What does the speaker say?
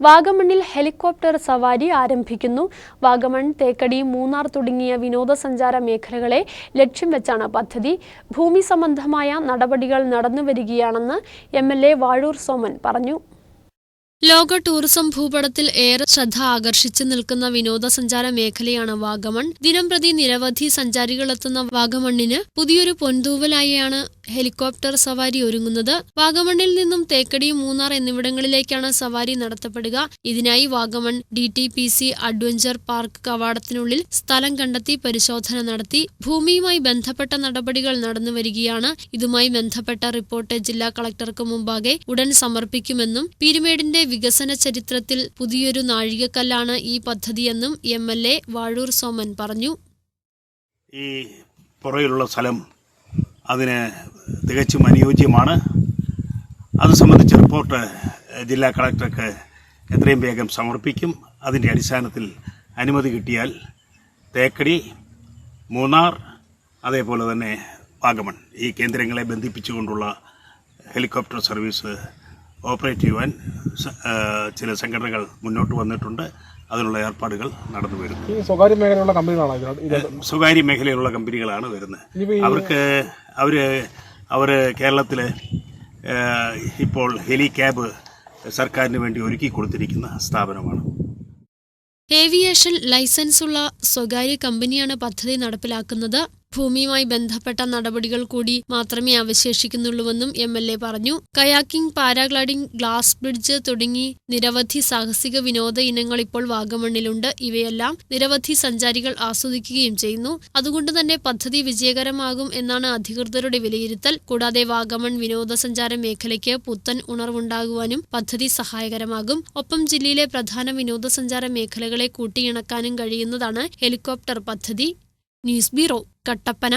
വാഗമണ്ണിൽ helicopter സവാരി ആരംഭിക്കുന്നു. വാഗമൺ തേക്കടി മൂന്നാർ തുടങ്ങിയ വിനോദസഞ്ചാര മേഖലകളെ ലക്ഷ്യം വെച്ചാണ് പദ്ധതി. ഭൂമി സംബന്ധമായ നടപടികൾ നടന്നുവരികയാണെന്ന് M L A Vazhoor Soman പറഞ്ഞു. ലോക ടൂറിസം ഭൂപടത്തിൽ ഏറെ ശ്രദ്ധ ആകർഷിച്ചു നിൽക്കുന്ന വിനോദസഞ്ചാര മേഖലയാണ് വാഗമൺ. ദിനംപ്രതി നിരവധി സഞ്ചാരികളെത്തുന്ന വാഗമണ്ണിന് പുതിയൊരു പൊൻതൂവലായാണ് ഹെലികോപ്റ്റർ സവാരി ഒരുങ്ങുന്നത് വാഗമണ്ണിൽ നിന്നും തേക്കടി മൂന്നാർ എന്നിവിടങ്ങളിലേക്കാണ് സവാരി നടത്തപ്പെടുക. ഇതിനായി Vagamon D T P C adventure park കവാടത്തിനുള്ളിൽ സ്ഥലം കണ്ടെത്തി പരിശോധന നടത്തി. ഭൂമിയുമായി ബന്ധപ്പെട്ട നടപടികൾ നടന്നുവരികയാണ് ഇതുമായി ബന്ധപ്പെട്ട റിപ്പോർട്ട് ജില്ലാ കളക്ടർക്ക് മുമ്പാകെ ഉടൻ സമർപ്പിക്കുമെന്നും പീരുമേടിന്റെ വികസന ചരിത്രത്തിൽ പുതിയൊരു നാഴികക്കല്ലാണ് ഈ പദ്ധതിയെന്നും M L A Vazhoor Soman പറഞ്ഞു. ഈ പുറകിലുള്ള സ്ഥലം അതിന് തികച്ചും അനുയോജ്യമാണ്. അത് സംബന്ധിച്ച റിപ്പോർട്ട് ജില്ലാ കളക്ടർക്ക് എത്രയും വേഗം സമർപ്പിക്കും. അതിന്റെ അടിസ്ഥാനത്തിൽ അനുമതി കിട്ടിയാൽ തേക്കടി മൂന്നാർ അതേപോലെ തന്നെ വാഗമൺ ഈ കേന്ദ്രങ്ങളെ ബന്ധിപ്പിച്ചുകൊണ്ടുള്ള ഹെലികോപ്റ്റർ സർവീസ് ഓപ്പറേറ്റ് ചെയ്യുവാൻ ചില സംഘടനകൾ മുന്നോട്ട് വന്നിട്ടുണ്ട്. അതിനുള്ള ഏർപ്പാടുകൾ നടന്നു വരുന്നു. ഈ സ്വകാര്യ മേഖലയിലുള്ള കമ്പനികളാണ് സ്വകാര്യ മേഖലയിലുള്ള കമ്പനികളാണ് വരുന്നത്. അവർക്ക് അവർ അവർ കേരളത്തിൽ ഇപ്പോൾ ഹെലി ക്യാബ് സർക്കാരിന് വേണ്ടി ഒരുക്കി കൊടുത്തിരിക്കുന്ന സ്ഥാപനമാണ്. ഏവിയേഷൻ ലൈസൻസുള്ള സ്വകാര്യ കമ്പനിയാണ് പദ്ധതി നടപ്പിലാക്കുന്നത്. ഭൂമിയുമായി ബന്ധപ്പെട്ട നടപടികൾ കൂടി മാത്രമേ അവശേഷിക്കുന്നുള്ളൂവെന്നും എം എൽ എ പറഞ്ഞു. കയാക്കിംഗ് പാരാഗ്ലൈഡിംഗ് ഗ്ലാസ് ബ്രിഡ്ജ് തുടങ്ങി നിരവധി സാഹസിക വിനോദ ഇനങ്ങൾ ഇപ്പോൾ വാഗമണ്ണിലുണ്ട്. ഇവയെല്ലാം നിരവധി സഞ്ചാരികൾ ആസ്വദിക്കുകയും ചെയ്യുന്നു. അതുകൊണ്ട് തന്നെ പദ്ധതി വിജയകരമാകും എന്നാണ് അധികൃതരുടെ വിലയിരുത്തൽ. കൂടാതെ വാഗമൺ വിനോദസഞ്ചാര മേഖലയ്ക്ക് പുത്തൻ ഉണർവുണ്ടാകുവാനും പദ്ധതി സഹായകരമാകും. ഒപ്പം ജില്ലയിലെ പ്രധാന വിനോദസഞ്ചാര മേഖലകളെ കൂട്ടിയിണക്കാനും കഴിയുന്നതാണ് ഹെലികോപ്റ്റർ പദ്ധതി. News bureau Kattappana